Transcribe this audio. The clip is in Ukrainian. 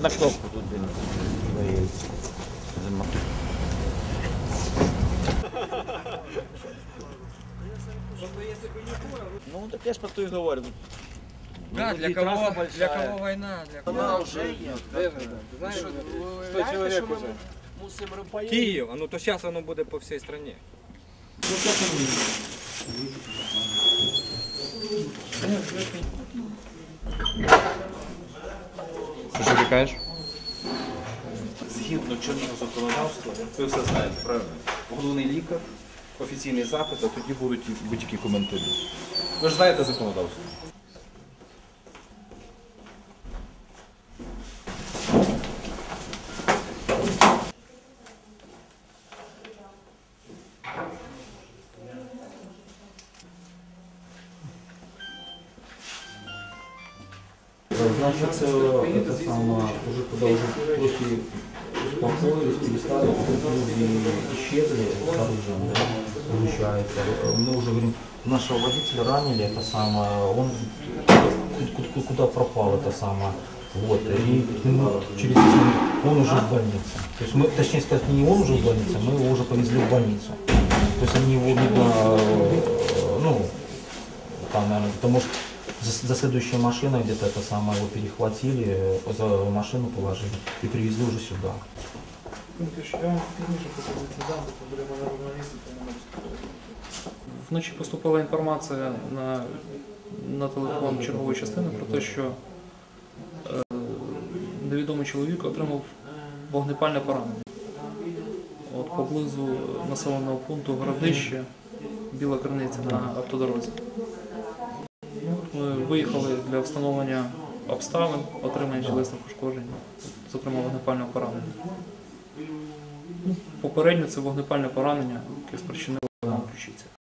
На кнопку тут він. Ну так я ж про то і говорю. Да, Ну, для кого, для кого война? Для кого? Вона вже є. Знаєш, Сто чоловік уже. Мусимо Київ, а ну то зараз воно буде по всій країні. Що ти? Згідно чинного законодавства, ви все знаєте, правильно? Головний лікар, офіційний запит, а тоді будуть будь-які коментарі. Ви ж знаєте законодавство. Значит, это самое, уже когда уже после успокоились, перестали, люди исчезли с оружием, да, получается. Мы уже говорим, нашего водителя ранили, это самое, он ку- ку- ку- куда пропал, это самое. Вот, и ну, через 10 минут он уже в больнице. То есть мы, точнее сказать, не он уже в больнице, мы его уже повезли в больницу. То есть они его, видно, э, ну, там, наверное, потому что за, за следующей машиной где-то это самое его перехватили, э, за машину положили и привезли уже сюда. Вночі поступила інформація на, на телефон чергової частини про те, що е, невідомий чоловік отримав вогнепальне поранення. От поблизу населеного пункту Городище, Біла Криниця на автодорозі. Виїхали для встановлення обставин, отримання тілесних ушкоджень, зокрема вогнепального поранення. Ну, Попередньо це вогнепальне поранення, яке спричинило нам ключиця.